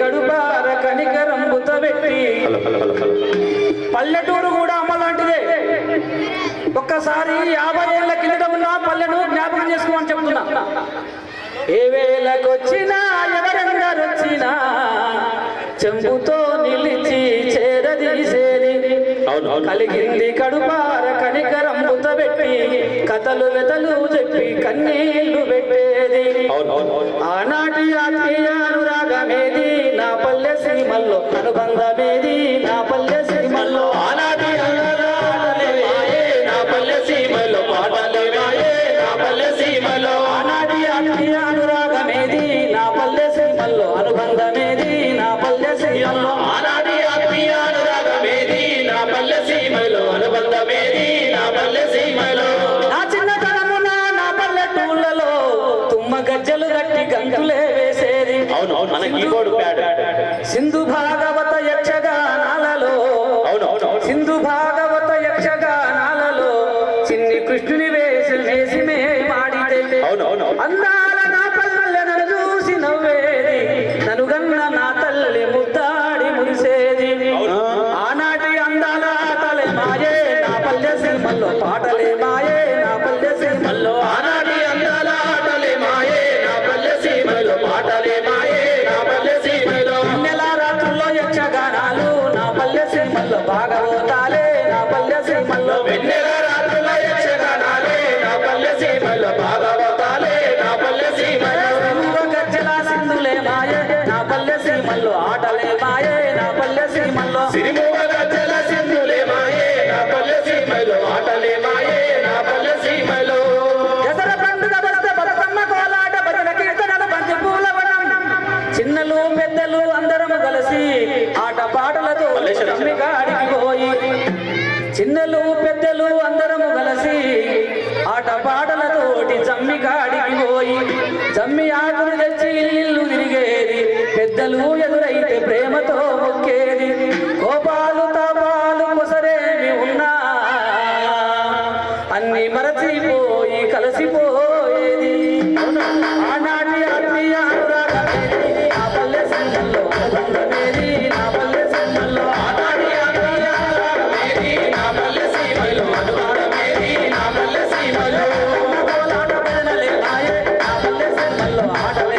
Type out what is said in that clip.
కడుపార కనికరంబుత పెట్టి. పల్లెటూరు కూడా అమ్మ లాంటిదే ఒక్కసారి యాభై ఏళ్ళ కిందట ఉన్న పల్లెను జ్ఞాపకం చేసుకోమని చెప్తున్నా. ఏ వేళకొచ్చినా ఎవరెందరొచ్చినా చెంపుతో నిలిచి చేరదీసేది కలిగింది కడుపార కనికరంబుత పెట్టి కథలు వెతలు చెప్పి కన్నీళ్ళు పెట్టేది. ఆనాటి ఆత్మీయ పల్లె అనుబంధమేది నా పల్లె సిరిమల్లో ఆనాటి అన్నదాతలే నా పల్లె సీమలో పాటలే నా పల్లె సీమలో ఆనాటి ఆత్మీయ అనురాగమేది నా పల్లె సీమల్లో అనుబంధమేది? నా పల్లె సీమల్లో ఆనాటి ఆత్మీయానురాగమేది నా పల్లె సీమలో అనుబంధమేది? నా పల్లె సీమలో నా చిన్నతనమున నా పల్లెటూళ్ళలో తుమ్మ గజ్జలు గట్టి గంతులే అవును మన కీబోర్డ్ ప్యాడ్. సింధు భాగవత యక్షగానాలలో అవును అవును సింధు భాగవత యక్షగానాలలో చిన్ని కృష్ణుని వేసి వేసి మాడితే. అవును అవును అందాల నా పల్లె నన్ను చూసి నవ్వేది నా తల్లి ముద్దాడి మురిసేది. ఆనాటి అందాల తలే మాయే నా పల్లె పాటలే సీమల్లో భాగవతాలే నా పల్లె సీమల్లో వెన్నెల రాత్రుల యక్షగానాలే నా పల్లె సీమలో భాగవతాలే నా పల్లె గజ్జల సింధులే మాయే నా పల్లె సీమల్లో ఆటలే మాయే నా పల్లె సీమల్లో సిరిమూగ కలిసి ఆటపాటలతోటి జమ్మి కాడికి పోయి జమ్మి ఆకులు తెచ్చి ఇల్లు తిరిగేది పెద్దలు ఎదురైతే ప్రేమతో మొక్కేది కోపాలు తాపాలు కొసరేమి ఉన్నా. అన్ని మరచిపోయి కలిసిపో আল্লাহ